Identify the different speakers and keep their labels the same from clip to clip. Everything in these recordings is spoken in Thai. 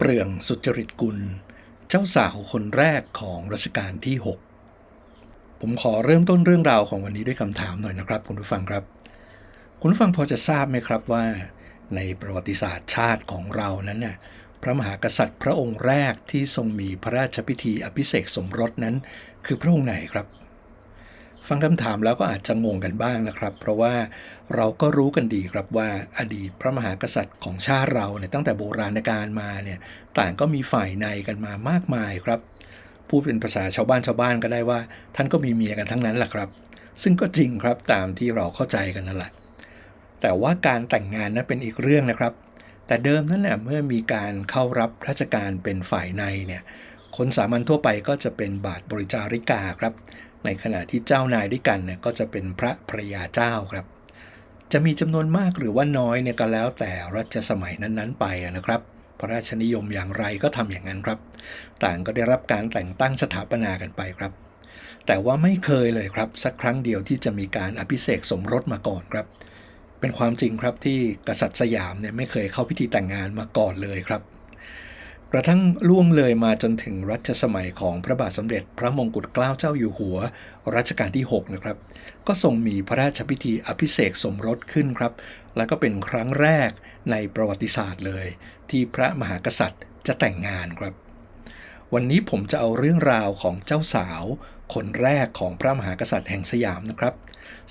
Speaker 1: เปลืองสุจริตกุล เจ้าสาวคนแรกของรัชกาลที่ 6 ผมขอเริ่มต้นเรื่องราวของวันนี้ด้วยคำถามหน่อยนะครับ คุณผู้ฟังครับ คุณผู้ฟังพอจะทราบไหมครับว่า ในประวัติศาสตร์ชาติของเรานั้นน่ะพระมหากษัตริย์พระองค์แรกที่ทรงมีพระราชพิธีอภิเษกสมรสนั้น คือพระองค์ไหนครับ ฟังคำถามแล้วก็อาจจะงงกันบ้างนะครับ เพราะว่าเราก็รู้กันดีครับว่าอดีตพระมหากษัตริย์ของชาติเราเนี่ยตั้งแต่โบราณกาลมาเนี่ยต่างก็มีฝ่ายในกันมามากมายครับพูดเป็นภาษาชาวบ้านชาวบ้านก็ได้ว่า ท่านก็มีเมียกันทั้งนั้นแหละครับ ซึ่งก็จริงครับตามที่เราเข้าใจกันนั่นแหละแต่ว่าการแต่งงานนั้นเป็นอีกเรื่องนะครับ แต่เดิมนั้นเนี่ยเมื่อมีการเข้ารับราชการเป็นฝ่ายในเนี่ยคนสามัญทั่วไปก็จะเป็นบาทบริจาริกาครับ ในขณะที่เจ้านายด้วยกันเนี่ยก็จะเป็นพระภรยาเจ้าครับ จะมีจำนวนมากหรือว่าน้อยเนี่ยก็แล้วแต่รัชสมัยนั้นๆ ไปนะครับพระราชนิยมอย่างไรก็ทำอย่างนั้นครับ ต่างก็ได้รับการแต่งตั้งสถาปนากันไปครับ แต่ว่าไม่เคยเลยครับ สักครั้งเดียวที่จะมีการอภิเษกสมรสมาก่อนครับ เป็นความจริงครับที่กษัตริย์สยามเนี่ยไม่เคยเข้าพิธีแต่งงานมาก่อนเลยครับ กระทั่งล่วงเลยมาจนถึงรัชสมัยของพระบาทสมเด็จ พระมงกุฎเกล้าเจ้าอยู่หัว รัชกาลที่ 6 นะครับ ก็ทรงมีพระราชพิธีอภิเษกสมรสขึ้นครับ และก็เป็นครั้งแรกในประวัติศาสตร์เลย ที่พระมหากษัตริย์จะแต่งงานครับ วันนี้ผมจะเอาเรื่องราวของเจ้าสาว คนแรกของพระมหากษัตริย์แห่งสยามนะครับ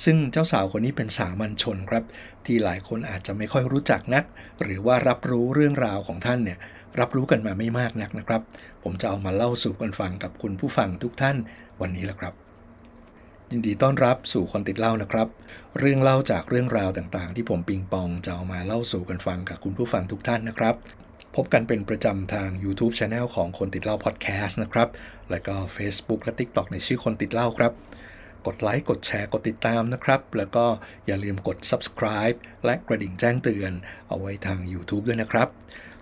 Speaker 1: ซึ่งเจ้าสาวคนนี้เป็นสามัญชนครับ ที่หลายคนอาจจะไม่ค่อยรู้จักนัก หรือว่ารับรู้เรื่องราวของท่านเนี่ย รับรู้กันมาไม่มากนักนะครับ ผมจะเอามาเล่าสู่กันฟังกับคุณผู้ฟังทุกท่านวันนี้แหละครับ ยินดีต้อนรับสู่คนติดเล่านะครับ เรื่องเล่าจากเรื่องราวต่างๆ ที่ผมปิงปองจะเอามาเล่าสู่กันฟังกับคุณผู้ฟังทุกท่านนะครับ พบกันเป็นประจำทาง YouTube Channel ของคนติดเล่าพอดแคสต์นะครับ และก็ Facebook และ TikTok ในชื่อคนติดเล่าครับกดไลค์ กดแชร์ กดติดตามนะครับ แล้วก็อย่าลืมกด subscribe และกระดิ่งแจ้งเตือนเอาไว้ทาง YouTube ด้วยนะครับ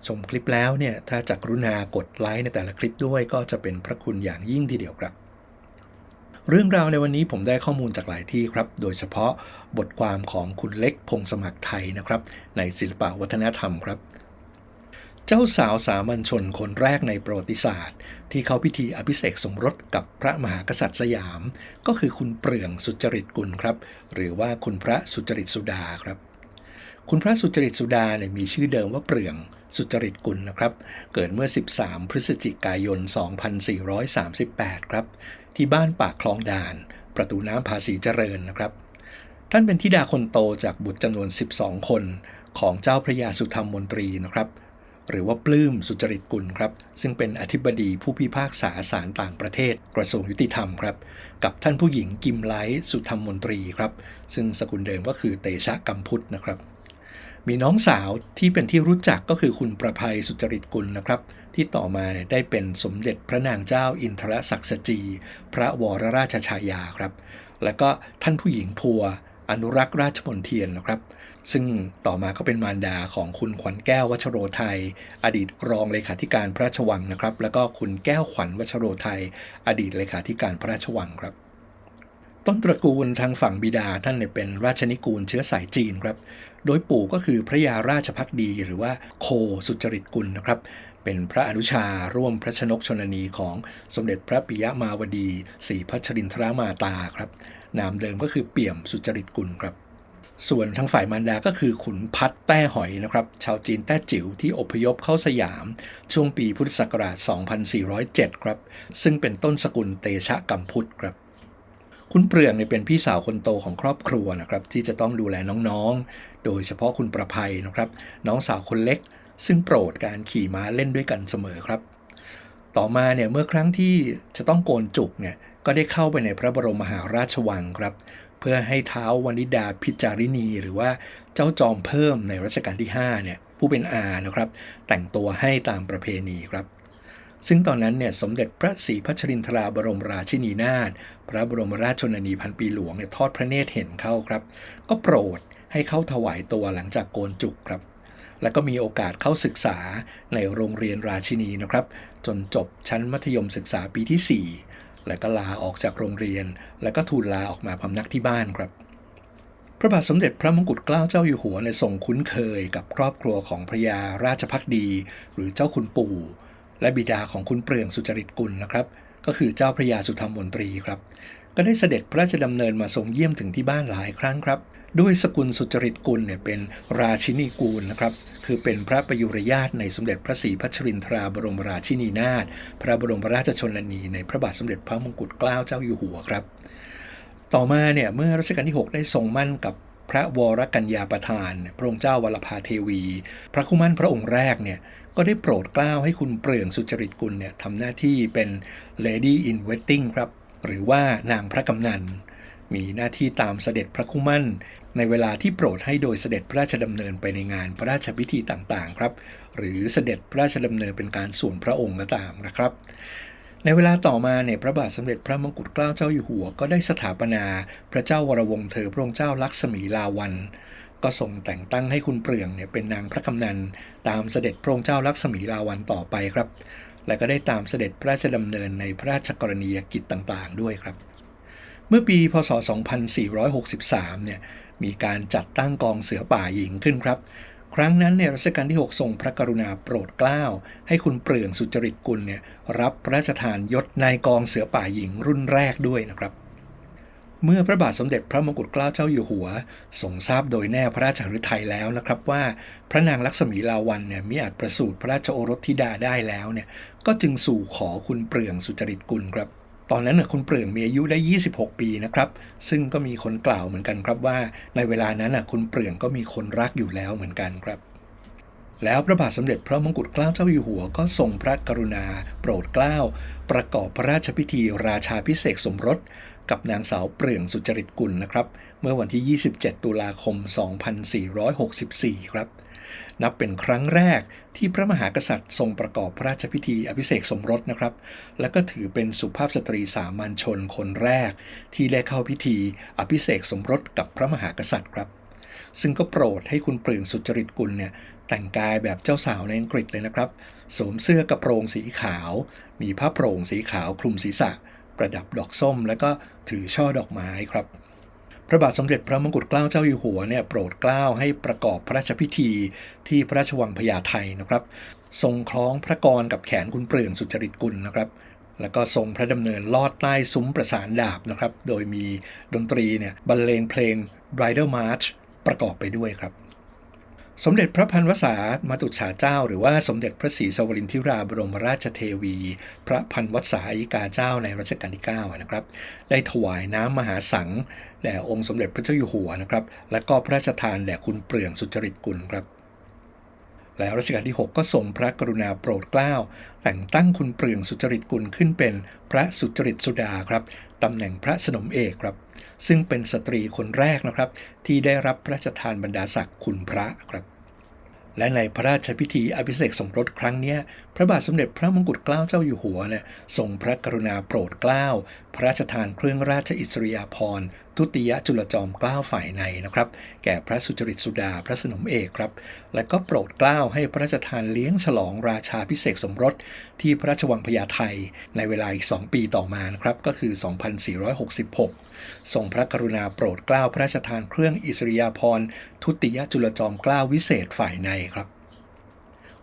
Speaker 1: ชมคลิปแล้วเนี่ยถ้าจากรุณากดไลค์ในแต่ละคลิปด้วยก็จะเป็นพระคุณอย่างยิ่งทีเดียวครับ เรื่องราวในวันนี้ผมได้ข้อมูลจากหลายที่ครับ โดยเฉพาะบทความของคุณเล็กพงสมัครไทยนะครับ ในศิลปวัฒนธรรมครับเจ้าสาวสามัญชนคนแรกในประวัติศาสตร์ ที่เข้าพิธีอภิเษกสมรสกับพระมหากษัตริย์สยาม ก็คือคุณเปลืองสุจริตกุลครับ หรือว่าคุณพระสุจริตสุดาครับ คุณพระสุจริตสุดาเนี่ยมีชื่อเดิมว่าเปลือง สุจริตกุลนะครับ เกิดเมื่อ 13 พฤศจิกายน 2438 ครับ ที่บ้านปากคลองด่าน ประตูน้ำภาษีเจริญนะครับ ท่านเป็นธิดาคนโตจากบุตรจำนวน 12 คนของเจ้าพระยาสุธรรมมนตรีนะครับ หรือว่าปลื้มสุจริตกุลครับ ซึ่งเป็นอธิบดีผู้พิพากษาศาลต่างประเทศ กระทรวงยุติธรรมครับ กับท่านผู้หญิงกิมไลท์สุธรรมมนตรีครับ ซึ่งสกุลเดิมก็คือเตชะกัมพุทธนะครับ มีน้องสาวที่เป็นที่รู้จักก็คือคุณประภัยสุจริตกุลนะครับ ที่ต่อมาเนี่ยได้เป็นสมเด็จพระนางเจ้าอินทรศักดิ์สจี พระวรราชชายาครับ แล้วก็ท่านผู้หญิงพัวอนุรักษ์ราชมนเทียนนะครับ ซึ่งต่อมาก็เป็นมารดาของคุณขวัญแก้ววัชโรไทย อดีตรองเลขาธิการพระราชวังนะครับ แล้วก็คุณแก้วขวัญวัชโรไทย อดีตเลขาธิการพระราชวังครับ ต้นตระกูลทางฝั่งบิดาท่านเนี่ยเป็นราชนิกูลเชื้อสายจีนครับ โดยปู่ก็คือพระยาราชพักดีหรือว่าโคสุจริตกุลนะครับ เป็นพระอนุชาร่วมพระชนกชนนีของสมเด็จพระปิยมาวดีศรีพัชรินทรามาตาครับ นามเดิมก็คือเปี่ยมสุจริตกุลครับส่วนทางฝ่ายมารดาก็คือขุนพัดแต้หอยนะครับ ชาวจีนแต้จิ๋วที่อพยพเข้าสยาม ช่วงปีพุทธศักราช 2407 ครับ ซึ่งเป็นต้นสกุลเตชะกัมพุทธครับ คุณเปลืองเนี่ยเป็นพี่สาวคนโตของครอบครัวนะครับที่จะต้องดูแลน้องๆ โดยเฉพาะคุณประภัยนะครับน้องสาวคนเล็ก ซึ่งโปรดการขี่ม้าเล่นด้วยกันเสมอครับ ต่อมาเนี่ยเมื่อครั้งที่จะต้องโกนจุกเนี่ยก็ได้เข้าไปในพระบรมมหาราชวังครับเพื่อให้เท้าวนิดาพิจารินีหรือว่าเจ้าจอมเพิ่มในรัชกาลที่5เนี่ยผู้เป็นอานะครับ แต่งตัวให้ตามประเพณีครับ ซึ่งตอนนั้นเนี่ยสมเด็จพระศรีพัชรินทราบรมราชินีนาถพระบรมราชชนนีพันปีหลวงเนี่ยทอดพระเนตรเห็นเข้าครับ ก็โปรดให้เข้าถวายตัวหลังจากโกนจุกครับ แล้วก็มีโอกาสเข้าศึกษาในโรงเรียนราชินีนะครับ จนจบชั้นมัธยมศึกษาปีที่ 4 แล้วก็ลาออกจากโรงเรียน แล้วก็ทูลลาออกมาพำนักที่บ้านครับพระบาทสมเด็จพระมงกุฎเกล้าเจ้าอยู่หัวเนี่ยทรงคุ้นเคยกับครอบครัวของพระยาราชพักดี หรือเจ้าคุณปู่ และบิดาของคุณเปลืองสุจริตกุลนะครับ ก็คือเจ้าพระยาสุธรรมมนตรีครับ ก็ได้เสด็จพระราชดำเนินมาทรงเยี่ยมถึงที่บ้านหลายครั้งครับ ด้วยสกุลสุจริตกุลเนี่ยเป็นราชินีกูลนะครับ คือเป็นพระประยุรญาตในสมเด็จพระศรีพัชรินทราบรมราชินีนาถ พระบรมราชชนนีในพระบาทสมเด็จพระมงกุฎเกล้าเจ้าอยู่หัวครับ ต่อมาเนี่ยเมื่อรัชกาลที่ 6 ได้ทรงมั่นกับ พระวรกัญญาประธาน พระองค์เจ้าวรภาเทวี พระคุมั่นพระองค์แรกเนี่ยก็ได้โปรดเกล้าให้คุณเปลืองสุจริตกุลเนี่ยทำหน้าที่เป็น Lady in Waiting ครับ หรือว่านางพระกำนัน มีหน้าที่ตามเสด็จพระคุมั่นในเวลาที่โปรดให้โดยเสด็จพระราชดำเนินไปในงานพระราชพิธีต่างๆ ครับ หรือเสด็จพระราชดำเนินเป็นการส่วนพระองค์ก็ตามนะครับ ในเวลาต่อมาเนี่ยพระบาทสมเด็จพระมงกุฎเกล้าเจ้าอยู่หัว ก็ได้สถาปนาพระเจ้าวรวงศ์เธอพระองค์เจ้าลักษมีลาวัน ก็ทรงแต่งตั้งให้คุณเปลืองเนี่ยเป็นนางพระกำนันตามเสด็จพระองค์เจ้าลักษมีลาวันต่อไปครับ และก็ได้ตามเสด็จพระราชดำเนินในพระราชกรณียกิจต่างๆ ด้วยครับ เมื่อปีพศ 2463 เนี่ยมีการจัดตั้งกองเสือป่าหญิงขึ้นครับ ครั้งนั้นเนี่ยรัชกาลที่ 6 ทรงพระกรุณาโปรดเกล้า ให้คุณเปลืองสุจริตกุลเนี่ยรับพระราชทานยศนายกองเสือป่าหญิงรุ่นแรกด้วยนะครับ เมื่อพระบาทสมเด็จพระมงกุฎเกล้าเจ้าอยู่หัวทรงทราบโดยแน่พระราชฤทัยแล้วนะครับว่าพระนางลักษมีลาวันเนี่ยมิอาจประสูติพระราชโอรสธิดาได้แล้วเนี่ยก็จึงสู่ขอคุณเปลืองสุจริตกุลครับ ตอนนั้นน่ะคุณเปลืองมีอายุได้ 26 ปีนะครับ ซึ่งก็มีคนกล่าวเหมือนกันครับว่า ในเวลานั้นน่ะคุณเปลืองก็มีคนรักอยู่แล้วเหมือนกันครับ แล้วพระบาทสมเด็จพระมงกุฎเกล้าเจ้าอยู่หัว ก็ทรงพระกรุณา โปรดเกล้า ประกอบพระราชพิธีราชาพิเศษสมรส กับนางสาวเปลืองสุจริตกุลนะครับ เมื่อวันที่ 27 ตุลาคม 2464 ครับ นับเป็นครั้งแรกที่พระมหากษัตริย์ทรงประกอบพระราชพิธีอภิเษกสมรสนะครับ และก็ถือเป็นสุภาพสตรีสามัญชนคนแรก ที่ได้เข้าพิธีอภิเษกสมรสกับพระมหากษัตริย์ครับ ซึ่งก็โปรดให้คุณเปลืองสุจริตกุลเนี่ยแต่งกายแบบเจ้าสาวในอังกฤษเลยนะครับ สวมเสื้อกระโปรงสีขาว มีผ้าโปร่งสีขาวคลุมศีรษะ ประดับดอกส้ม แล้วก็ถือช่อดอกไม้ครับ พระบาทสมเด็จพระมงกุฎเกล้าเจ้าอยู่หัวเนี่ยโปรดเกล้าให้ประกอบพระราชพิธีที่พระราชวังพญาไทนะครับ ทรงคล้องพระกรกับแขนคุณเปลืองสุจริตกุลนะครับแล้วก็ทรงพระดำเนินลอดใต้ซุ้มประสานดาบนะครับ โดยมีดนตรีเนี่ยบรรเลงเพลง Bridal March ประกอบไปด้วยครับ สมเด็จพระพันวษามาตุฉาเจ้า หรือว่าสมเด็จพระศรีสวรินทิราบรมราชเทวี พระพันวษาอิกาเจ้าในรัชกาลที่9นะครับได้ถวายน้ำมหาสังแด่องค์สมเด็จพระเจ้าอยู่หัวนะครับและก็พระราชทานแด่คุณเปลืองสุจริตกุลครับ แล้วรัชกาลที่ 6 ก็ทรงพระกรุณาโปรดเกล้า แต่งตั้งคุณเปลืองสุจริตกุลขึ้นเป็นพระสุจริตสุดาครับตำแหน่งพระสนมเอกครับ ซึ่งเป็นสตรีคนแรกนะครับ ที่ได้รับพระราชทานบรรดาศักดิ์คุณพระครับ และในพระราชพิธีอภิเษกสมรสครั้งนี้พระบาทสมเด็จพระมงกุฎเกล้าเจ้าอยู่หัวเนี่ยทรงพระกรุณาโปรดเกล้า พระราชทานเครื่องราชอิสริยาภรณ์ ทุติยจุลจอมเกล้าฝ่ายในนะครับ แก่พระสุจริตสุดาพระสนมเอกครับ และก็โปรดเกล้าให้พระราชทานเลี้ยงฉลองราชาพิเศษสมรส ที่พระราชวังพญาไทในเวลาอีก 2 ปีต่อมานะครับ ก็คือ 2466 ทรงพระกรุณาโปรดเกล้าพระราชทานเครื่องอิสริยาภรณ์ทุติยจุลจอมเกล้าวิเศษฝ่ายในครับ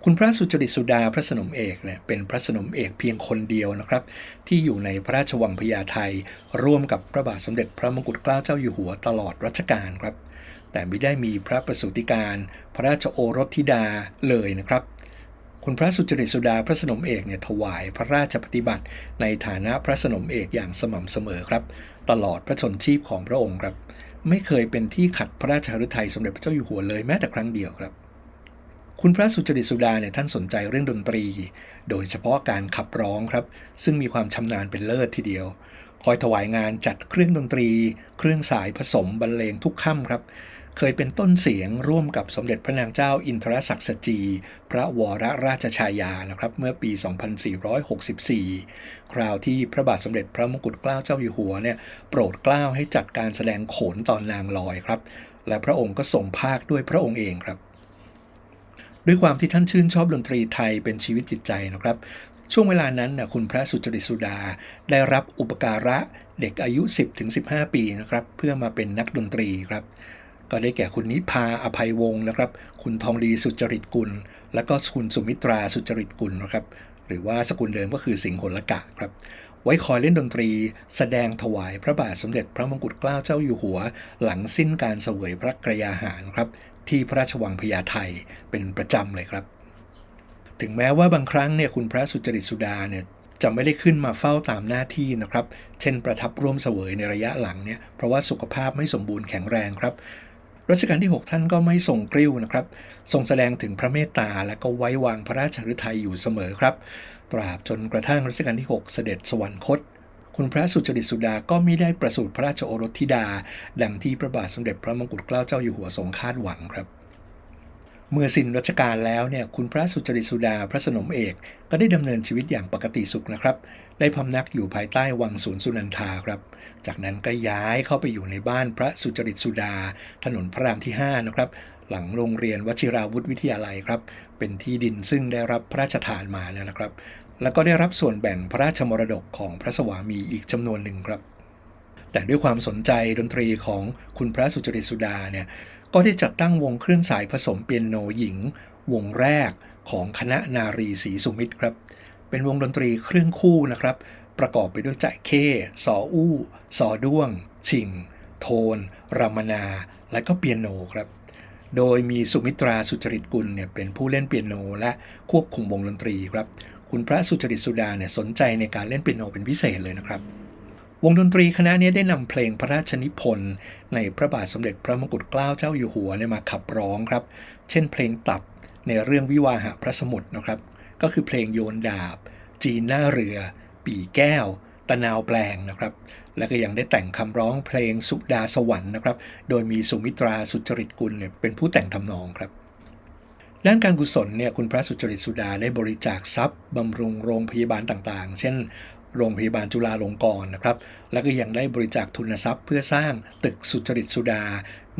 Speaker 1: คุณพระสุจริตสุดาพระสนมเอกเนี่ยเป็นพระสนมเอกเพียงคนเดียวนะครับ ที่อยู่ในพระราชวังพญาไทร่วมกับพระบาทสมเด็จพระมงกุฎเกล้าเจ้าอยู่หัวตลอดรัชกาลครับ แต่ไม่ได้มีพระประสูติการ พระราชโอรสธิดาเลยนะครับ คุณพระสุจริตสุดาพระสนมเอกเนี่ยถวายพระราชปฏิบัติในฐานะพระสนมเอกอย่างสม่ำเสมอครับ ตลอดพระชนชีพของพระองค์ครับ ไม่เคยเป็นที่ขัดพระราชฤทัยสมเด็จพระเจ้าอยู่หัวเลยแม้แต่ครั้งเดียวครับ คุณพระสุจริตสุดาเนี่ยท่านสนใจเรื่องดนตรี โดยเฉพาะการขับร้องครับ ซึ่งมีความชำนาญเป็นเลิศทีเดียว คอยถวายงานจัดเครื่องดนตรี เครื่องสายผสมบรรเลงทุกค่ำครับ เคยเป็นต้นเสียงร่วมกับสมเด็จพระนางเจ้าอินทรศักดิ์สจี พระวรราชชายานะครับเมื่อปี 2464 คราวที่พระบาทสมเด็จพระมงกุฎเกล้าเจ้าอยู่หัวเนี่ยโปรดเกล้าให้จัดการแสดงโขนตอนนางลอยครับ และพระองค์ก็ทรงภาคด้วยพระองค์เองครับ ด้วยความที่ท่านชื่นชอบดนตรีไทยเป็นชีวิตจิตใจนะครับ ช่วงเวลานั้นนะคุณพระสุจริตสุดา ได้รับอุปการะเด็กอายุ 10-15 ปีนะครับเพื่อมาเป็นนักดนตรีครับก็ได้แก่คุณนิพาอภัยวงศ์นะครับ คุณทองดีสุจริตกุล และก็คุณสุมิตราสุจริตกุลนะครับ หรือว่าสกุลเดิมก็คือสิงห์หลกะครับ ไว้คอยเล่นดนตรี แสดงถวายพระบาทสมเด็จพระมงกุฎเกล้าเจ้าอยู่หัว หลังสิ้นการเสวยพระกรยาหารครับ ที่พระราชวังพญาไทเป็นประจำเลยครับ ถึงแม้ว่าบางครั้งเนี่ยคุณพระสุจริตสุดาเนี่ยจะไม่ได้ขึ้นมาเฝ้าตามหน้าที่นะครับ เช่นประทับร่วมเสวยในระยะหลังเนี่ย เพราะว่าสุขภาพไม่สมบูรณ์แข็งแรงครับ รัชกาลที่ 6 ท่านก็ไม่ทรงกริ้วนะครับ ทรงแสดงถึงพระเมตตาและก็ไว้วางพระราชฤทัยอยู่เสมอครับ ตราบจนกระทั่งรัชกาลที่ 6 เสด็จสวรรคต คุณพระสุจริตสุดาก็ไมิได้ประสูติพระราชโอรสธิดา ดังที่พระบาทสมเด็จพระมงกุฎเกล้าเจ้าอยู่หัวทรงคาดหวังครับ เมื่อสิ้นรัชกาลแล้วเนี่ยคุณพระสุจริตสุดาพระสนมเอกก็ได้ดำเนินชีวิตอย่างปกติสุขนะครับ ได้พำนักอยู่ภายใต้วังสวนสุนันทาครับ จากนั้นก็ย้ายเข้าไปอยู่ในบ้านพระสุจริตสุดา ถนนพระรามที่ 5 นะครับหลังโรงเรียนวชิราวุธวิทยาลัยครับ เป็นที่ดินซึ่งได้รับพระราชทานมาแล้วนะครับ แล้วก็ได้รับส่วนแบ่งพระราชมรดกของพระสวามีอีกจำนวนหนึ่งครับ แต่ด้วยความสนใจดนตรีของคุณพระสุจริตสุดาเนี่ยก็ได้จัดตั้งวงเครื่องสายผสมเปียโนหญิง วงแรกของคณะนารีศรีสุมิตรครับ เป็นวงดนตรีเครื่องคู่นะครับ ประกอบไปด้วยจ่ายเข้สออู้สอด้วง ชิง โทนรามนา และก็เปียโนครับ โดยมีสุมิตราสุจริตกุลเนี่ยเป็นผู้เล่นเปียโนและควบคุมวงดนตรีครับ คุณพระสุจริตสุดาเนี่ยสนใจในการเล่นเปียโนเป็นพิเศษเลยนะครับ วงดนตรีคณะนี้ได้นำเพลงพระราชนิพนธ์ในพระบาทสมเด็จพระมงกุฎเกล้าเจ้าอยู่หัวเนี่ยมาขับร้องครับ เช่นเพลงตับในเรื่องวิวาหะพระสมุทรนะครับ ก็คือเพลงโยนดาบ จีนหน้าเรือ ปีแก้ว ตะนาวแปลงนะครับ และก็ยังได้แต่งคำร้องเพลงสุดาสวรรค์นะครับ โดยมีสุมิตราสุจริตกุลเนี่ยเป็นผู้แต่งทำนองครับ ด้านการกุศลเนี่ยคุณพระสุจริตสุดาได้บริจาคทรัพย์บำรุงโรงพยาบาลต่างๆ เช่น โรงพยาบาลจุฬาลงกรณ์นะครับ แล้วก็ยังได้บริจาคทุนทรัพย์เพื่อสร้างตึกสุจริตสุดา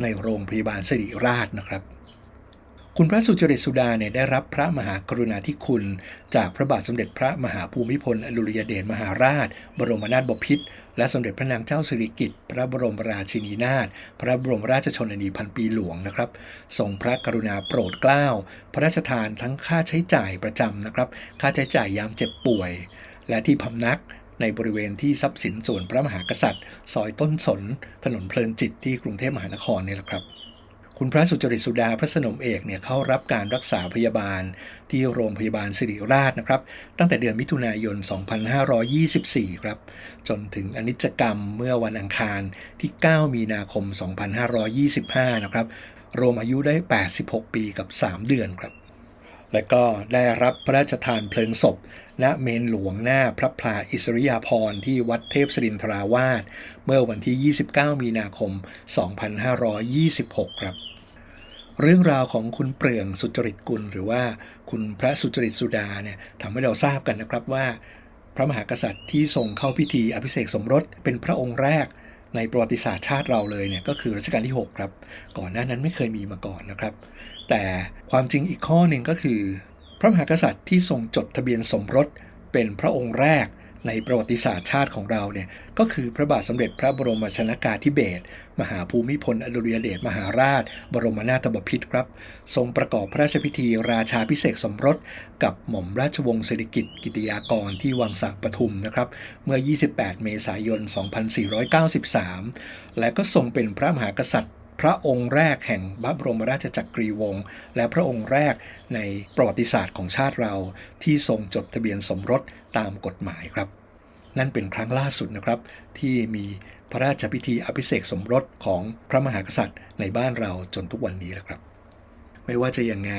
Speaker 1: ในโรงพยาบาลสิริราชนะครับ คุณพระสุจริตสุดาเนี่ยได้รับพระมหากรุณาธิคุณ จากพระบาทสมเด็จพระมหาภูมิพลอดุลยเดชมหาราช บรมนาถบพิตรและสมเด็จพระนางเจ้าสิริกิติ์พระบรมราชินีนาถพระบรมราชชนนีพันปีหลวงนะครับทรงพระกรุณาโปรดเกล้า พระราชทานทั้งค่าใช้จ่ายประจำนะครับ ค่าใช้จ่ายยามเจ็บป่วย และที่พำนักในบริเวณที่ทรัพย์สินส่วนพระมหากษัตริย์ ซอยต้นสน ถนนเพลินจิตที่กรุงเทพมหานครเนี่ยแหละครับ คุณพระสุจริตสุดาพระสนมเอกเนี่ยเข้ารับการรักษาพยาบาลที่โรงพยาบาลสิริราชนะครับ ตั้งแต่เดือนมิถุนายน 2524 ครับ จนถึงอนิจกรรมเมื่อวันอังคารที่ 9 มีนาคม 2525 นะครับ รวมอายุได้ 86 ปีกับ 3 เดือนครับ และก็ได้รับพระราชทานเพลิงศพ ณเมนหลวงหน้าพระพลาอิสริยาภรณ์ที่วัดเทพศรินทราวาสเมื่อวันที่ 29 มีนาคม 2526 ครับ เรื่องราวของคุณเปลืองสุจริตกุล หรือว่าคุณพระสุจริตสุดาเนี่ยทำให้เราทราบกันนะครับว่า พระมหากษัตริย์ที่ทรงเข้าพิธีอภิเษกสมรสเป็นพระองค์แรกในประวัติศาสตร์ชาติเราเลยเนี่ยก็คือรัชกาลที่ 6 ครับ ก่อนหน้านั้นไม่เคยมีมาก่อนนะครับ แต่ความจริงอีกข้อหนึ่งก็คือ พระมหากษัตริย์ที่ทรงจดทะเบียนสมรสเป็นพระองค์แรกในประวัติศาสตร์ชาติของเราเนี่ยก็คือพระบาทสมเด็จพระบรมชนากาธิเบศรมหาภูมิพลอดุลยเดชมหาราช บรมนาถบพิตรครับ ทรงประกอบพระราชพิธีราชาพิเศษสมรส กับหม่อมราชวงศ์สิริกิติ์กิติยากรที่วังสระปทุมนะครับ เมื่อ 28 เมษายน 2493 และก็ทรงเป็นพระมหากษัตริย์ พระองค์แรกแห่งพระบรมราชจักรีวงศ์และพระองค์แรกในประวัติศาสตร์ของชาติเราที่ทรงจดทะเบียนสมรสตามกฎหมายครับ นั่นเป็นครั้งล่าสุดนะครับ ที่มีพระราชพิธีอภิเษกสมรสของพระมหากษัตริย์ในบ้านเราจนทุกวันนี้แหละครับ ไม่ว่าจะยังไง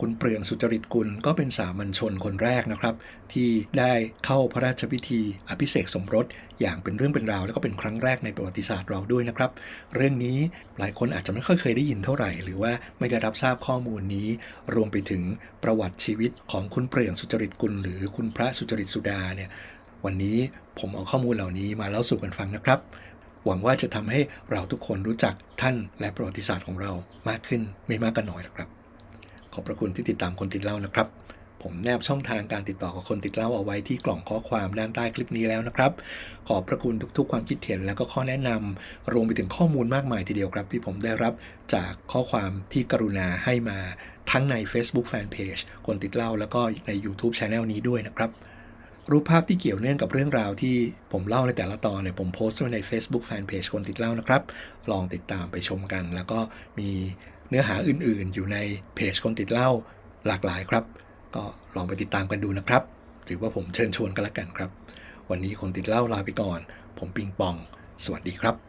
Speaker 1: คุณเปลืองสุจริตกุลก็เป็นสามัญชนคนแรกนะครับ ที่ได้เข้าพระราชพิธีอภิเษกสมรส อย่างเป็นเรื่องเป็นราว แล้วก็เป็นครั้งแรกในประวัติศาสตร์เราด้วยนะครับ เรื่องนี้หลายคนอาจจะไม่ค่อยเคยได้ยินเท่าไหร่ หรือว่าไม่ได้รับทราบข้อมูลนี้ รวมไปถึงประวัติชีวิตของคุณเปลืองสุจริตกุล หรือคุณพระสุจริตสุดาเนี่ยวันนี้ผมเอาข้อมูลเหล่านี้มาเล่าสู่กันฟังนะครับ หวังว่าจะทำให้เราทุกคนรู้จักท่านและประวัติศาสตร์ของเรามากขึ้นไม่มากก็น้อยหรอกครับ ขอบพระคุณที่ติดตามคนติดเล่านะครับ ผมแนบช่องทางการติดต่อกับคนติดเล่าเอาไว้ที่กล่องข้อความด้านใต้คลิปนี้แล้วนะครับ ขอบพระคุณทุกๆ ความคิดเห็นและก็ข้อแนะนำรวมไปถึงข้อมูลมากมายทีเดียวครับ ที่ผมได้รับจากข้อความที่กรุณาให้มาทั้งใน Facebook Fanpage คนติดเล่าแล้วก็ใน YouTube Channel นี้ด้วยนะครับ รูปภาพที่เกี่ยวเนื่องกับเรื่องราวที่ผมเล่าในแต่ละตอนเนี่ยผมโพสต์ไว้ใน Facebook Fanpage คนติดเล่านะครับ ลองติดตามไปชมกัน แล้วก็มีเนื้อหาอื่นๆ อยู่ในเพจคนติดเล่าหลากหลายครับ ก็ลองไปติดตามกันดูนะครับ ถือว่าผมเชิญชวนกันละกันครับ วันนี้คนติดเล่าลาไปก่อน ผมปิงปอง สวัสดีครับ